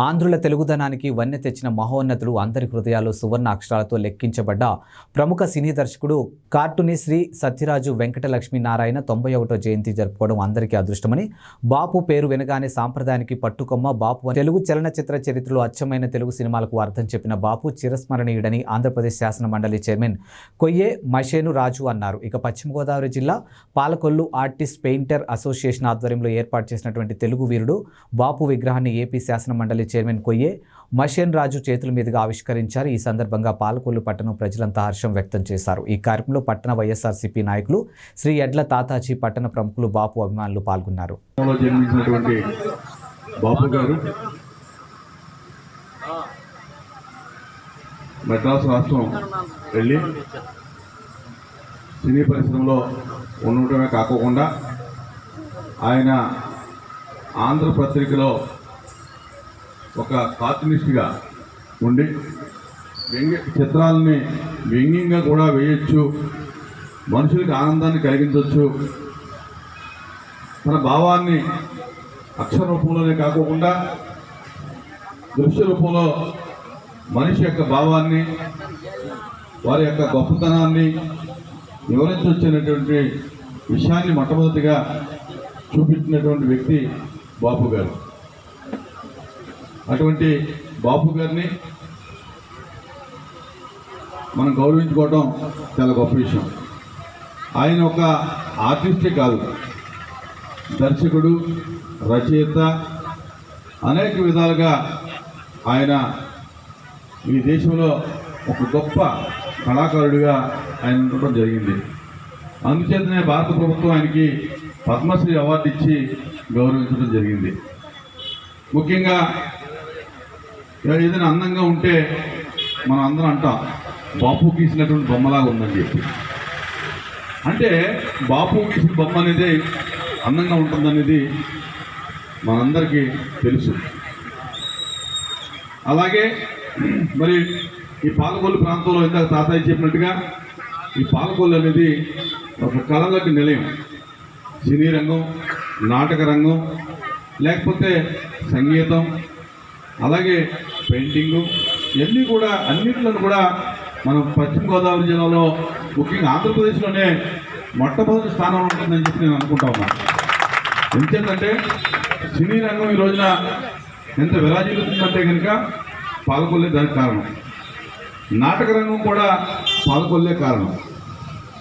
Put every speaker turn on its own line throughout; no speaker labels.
ఆంధ్రుల తెలుగుదనానికి వన్య తెచ్చిన మహోన్నతుడు అందరి హృదయాలు సువర్ణ అక్షరాలతో లెక్కించబడ్డ ప్రముఖ సినీ దర్శకుడు కార్టూని శ్రీ సత్యరాజు వెంకటలక్ష్మి నారాయణ తొంభై ఒకటో జయంతి జరుపుకోవడం అందరికీ అదృష్టమని బాపు పేరు వినగానే సాంప్రదాయానికి పట్టుకొమ్మ బాపు తెలుగు చలనచిత్ర చరిత్రలో అచ్చమైన తెలుగు సినిమాలకు అర్థం చెప్పిన బాపు చిరస్మరణీయుడని ఆంధ్రప్రదేశ్ శాసన మండలి చైర్మన్ కొయ్యే మషేను రాజు అన్నారు. ఇక పశ్చిమ గోదావరి జిల్లా పాలకొల్లు ఆర్టిస్ట్ పెయింటర్ అసోసియేషన్ ఆధ్వర్యంలో ఏర్పాటు చేసినటువంటి తెలుగు వీరుడు బాపు విగ్రహాన్ని ఏపీ శాసన మండలి చైర్మన్ కొయ్యే మషేన్ రాజు చేతుల మీదుగా ఆవిష్కరించారు. ఈ సందర్భంగా పాలకొల్లు పట్టణం ప్రజలంతా హర్షం వ్యక్తం చేశారు. ఈ కార్యక్రమంలో పట్టణ వైఎస్ఆర్సీపీ నాయకులు శ్రీ ఎడ్ల తాతాజీ పట్టణ ప్రముఖులు బాపు అభిమానులు పాల్గొన్నారు.
బాపు గారు మద్రాసు రాష్ట్రం వెళ్ళి సినీ పరిశ్రమలో ఉండటమే కాకోకుండా ఆయన ఆంధ్రపత్రికలో ఒక కార్టూనిస్ట్గా ఉండి వ్యంగ్య చిత్రాలని వ్యంగ్యంగా కూడా వేయచ్చు. మనుషులకు ఆనందాన్ని కలిగించవచ్చు తన భావాన్ని అక్షర రూపంలోనే కాకుండా దృశ్య రూపంలో మనిషి యొక్క భావాన్ని వారి యొక్క గొప్పతనాన్ని వివరించొచ్చినటువంటి విషయాన్ని మొట్టమొదటిగా చూపించినటువంటి వ్యక్తి బాపు గారు. అటువంటి బాపు గారిని మనం గౌరవించుకోవడం చాలా గొప్ప విషయం. ఆయన ఒక ఆర్టిస్టే కాదు. దర్శకుడు రచయిత అనేక విధాలుగా ఆయన ఈ దేశంలో ఒక గొప్ప కళాకారుడిగా ఆయన ఉండటం జరిగింది. అందుచేతనే భారత ప్రభుత్వం ఆయనకి పద్మశ్రీ అవార్డు ఇచ్చి గౌరవించడం జరిగింది. ముఖ్యంగా ఏదైనా అందంగా ఉంటే మనం అందరం అంటాం బాపు గీసినటువంటి బొమ్మలాగా ఉందని చెప్పి. అంటే బాపు గీసిన బొమ్మ అనేది అందంగా ఉంటుందనేది మనందరికీ తెలుసు. అలాగే మరి ఈ పాలకొల్లు ప్రాంతంలో ఇందాక తాతయ్య చెప్పినట్టుగా ఈ పాలకొల్లు అనేది ఒక కళలకు నిలయం. సినీ రంగం నాటక రంగం లేకపోతే సంగీతం అలాగే పెయింటింగు ఇవన్నీ కూడా అన్నింటిలో కూడా మనం పశ్చిమ గోదావరి జిల్లాలో ముఖ్యంగా ఆంధ్రప్రదేశ్లోనే మొట్టమొదటి స్థానం ఉంటుందని చెప్పి నేను అనుకుంటా ఉన్నాను ఎందుకంటే సినీ రంగం ఈ రోజున ఎంత విరాజిల్లుతుందంటే కనుక పాలకొల్లే దానికి కారణం. నాటక రంగం కూడా పాలకొల్లే కారణం.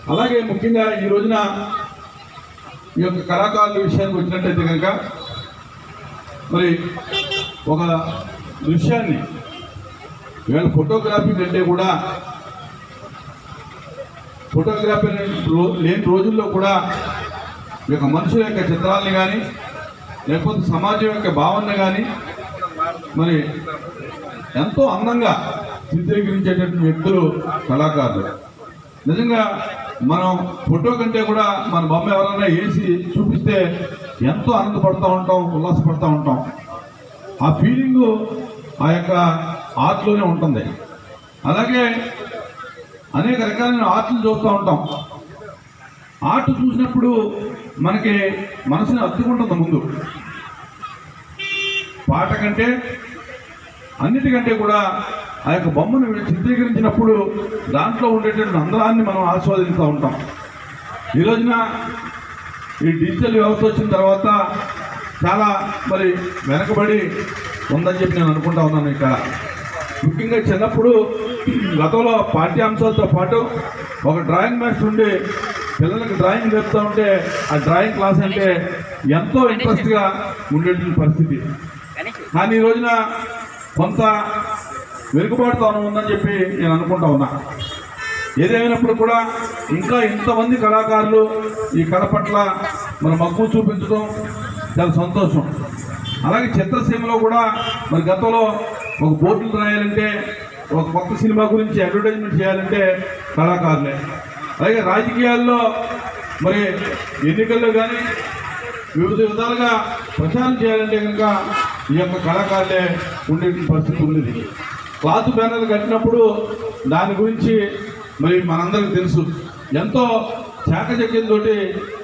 అలాగే ముఖ్యంగా ఈ రోజున ఈ యొక్క కళాకారుల విషయానికి వచ్చినట్టయితే కనుక మరి ఒక దృశ్యాన్ని. ఇవాళ ఫోటోగ్రఫీ కంటే కూడా ఫోటోగ్రఫీ లేని రో- లేని రోజుల్లో కూడా ఈ యొక్క మనుషుల యొక్క చిత్రాలని కానీ లేకపోతే సమాజం యొక్క భావన కానీ మరి ఎంతో అందంగా చిత్రీకరించేటటువంటి వ్యక్తులు కళాకారులు. నిజంగా మనం ఫోటో కంటే కూడా మన బొమ్మ ఎవరైనా వేసి చూపిస్తే ఎంతో ఆనందపడుతూ ఉంటాం ఉల్లాసపడుతూ ఉంటాం. ఆ ఫీలింగ్ ఆ యొక్క ఆర్ట్లోనే ఉంటుంది. అలాగే అనేక రకాలైన ఆర్ట్లు చూస్తూ ఉంటాం. ఆర్ట్ చూసినప్పుడు మనకి మనసుని అత్తుకుంటుంది ముందు. పాట కంటే అన్నిటికంటే కూడా ఆ యొక్క బొమ్మను చిత్రీకరించినప్పుడు దాంట్లో ఉండేటువంటి అందరాన్ని మనం ఆస్వాదిస్తూ ఉంటాం. ఈ రోజున ఈ డిజిటల్ వ్యవస్థ వచ్చిన తర్వాత చాలా మరి వెనకబడి ఉందని చెప్పి నేను అనుకుంటా ఉన్నాను ఇక్కడ. ముఖ్యంగా చిన్నప్పుడు గతంలో పాఠ్యాంశాలతో పాటు ఒక డ్రాయింగ్ మాస్టర్ ఉండి పిల్లలకి డ్రాయింగ్ చెప్తూ ఉంటే ఆ డ్రాయింగ్ క్లాస్ అంటే ఎంతో ఇంట్రెస్ట్గా ఉండేటువంటి పరిస్థితి. కానీ ఈ రోజున కొంత వెనుకబాటుతనం ఉందని చెప్పి నేను అనుకుంటా ఉన్నా. ఏదేమైనప్పుడు కూడా ఇంకా ఇంతమంది కళాకారులు ఈ కళ పట్ల మన మక్కువ చూపించడం చాలా సంతోషం. అలాగే చిత్రసీమలో కూడా మరి గతంలో ఒక బోర్డులు రాయాలంటే ఒక కొత్త సినిమా గురించి అడ్వర్టైజ్మెంట్ చేయాలంటే కళాకారులే. అలాగే రాజకీయాల్లో మరి ఎన్నికల్లో కానీ వివిధ విధాలుగా ప్రచారం చేయాలంటే కనుక ఈ యొక్క కళాకారులే ఉండే పరిస్థితి ఉండేది. క్లాత్ బ్యానర్లు కట్టినప్పుడు దాని గురించి మరి మనందరికీ తెలుసు. ఎంతో చాకచక్యంతో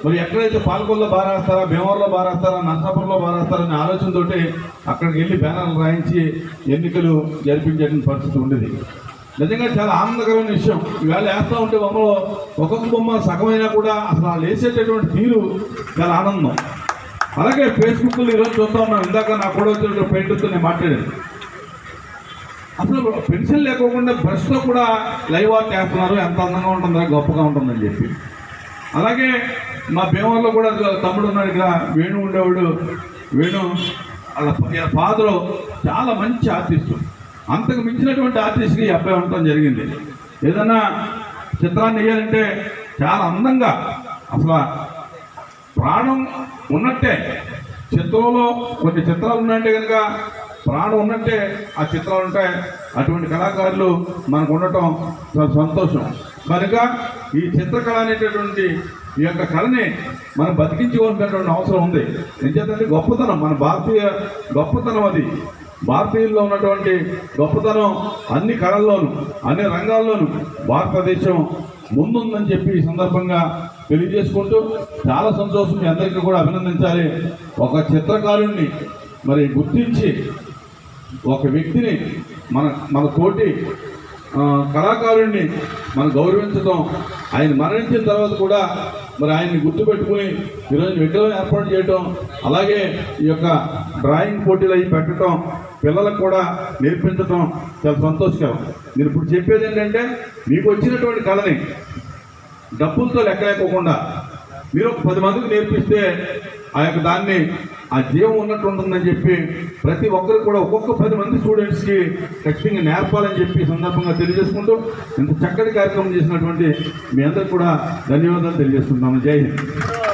మరి ఎక్కడైతే పాలకొల్లో బారేస్తారా భీమవరంలో బారేస్తారా నర్సాపురంలో బారేస్తారా అనే ఆలోచనతోటి అక్కడికి వెళ్ళి బ్యానర్లు రాయించి ఎన్నికలు జరిపించేటువంటి పరిస్థితి ఉండేది. నిజంగా చాలా ఆనందకరమైన విషయం. ఈవేళ వేస్తూ ఉంటే బొమ్మలో ఒక్కొక్క బొమ్మ సగమైనా కూడా అసలు వాళ్ళు వేసేటటువంటి తీరు చాలా ఆనందం. అలాగే ఫేస్బుక్లో ఈరోజు చూస్తా ఉన్నాం ఇందాక నా కూడా వచ్చినటువంటి పెయింటర్తో నేను మాట్లాడాను. అసలు పెన్సిల్ లేకోకుండా బ్రష్తో కూడా లైవ్ ఆర్ట్ చేస్తున్నారు ఎంత అందంగా ఉంటుందో గొప్పగా ఉంటుందని చెప్పి. అలాగే మా భీమవరంలో కూడా తమ్ముడు ఉన్నాడు ఇక్కడ వేణు ఉండేవాడు. వేణు వాళ్ళ ఫాదరు చాలా మంచి ఆర్టిస్టు అంతకు మించినటువంటి ఆర్టిస్ట్కి ఈ అబ్బాయి ఉండటం జరిగింది. ఏదన్నా చిత్రాన్ని వేయాలంటే చాలా అందంగా అసలు ప్రాణం ఉన్నట్టే. చిత్రంలో కొన్ని చిత్రాలు ఉన్నాయంటే కనుక ప్రాణం ఉన్నట్టే ఆ చిత్రాలు ఉంటాయి. అటువంటి కళాకారులు మనకు ఉండటం చాలా సంతోషం. కనుక ఈ చిత్రకళ అనేటటువంటి ఈ యొక్క కళని మనం బతికించుకోవాల్సినటువంటి అవసరం ఉంది. ఎంచేతంటే గొప్పతనం మన భారతీయ గొప్పతనం అది. భారతీయుల్లో ఉన్నటువంటి గొప్పతనం అన్ని కళల్లోనూ అన్ని రంగాల్లోనూ భారతదేశం ముందుందని చెప్పి ఈ సందర్భంగా తెలియజేసుకుంటూ చాలా సంతోషం. మీ అందరికీ కూడా అభినందించాలి. ఒక చిత్రకారుణ్ణి మరి గుర్తించి ఒక వ్యక్తిని మన మన తోటి కళాకారుడిని కళాకారుణ్ణి మనం గౌరవించడం ఆయన మరణించిన తర్వాత కూడా మరి ఆయన్ని గుర్తుపెట్టుకుని ఈరోజు విగ్రహం ఏర్పాటు చేయటం అలాగే ఈ యొక్క డ్రాయింగ్ పోటీలు అవి పెట్టడం పిల్లలకు కూడా నేర్పించడం చాలా సంతోషకరం. నేను ఇప్పుడు చెప్పేది ఏంటంటే మీకు వచ్చినటువంటి కళని డబ్బులతో లెక్కలేకోకుండా మీరు పది మందికి నేర్పిస్తే ఆ యొక్క దాన్ని ఆ జీవం ఉన్నట్టు ఉంటుందని చెప్పి ప్రతి ఒక్కరు కూడా ఒక్కొక్క పది మంది స్టూడెంట్స్కి ఖచ్చితంగా నేర్పాలని చెప్పి సందర్భంగా తెలియజేసుకుంటూ ఇంత చక్కటి కార్యక్రమం చేసినటువంటి మీ అందరికి కూడా ధన్యవాదాలు తెలియజేస్తున్నాము. జై హింద్.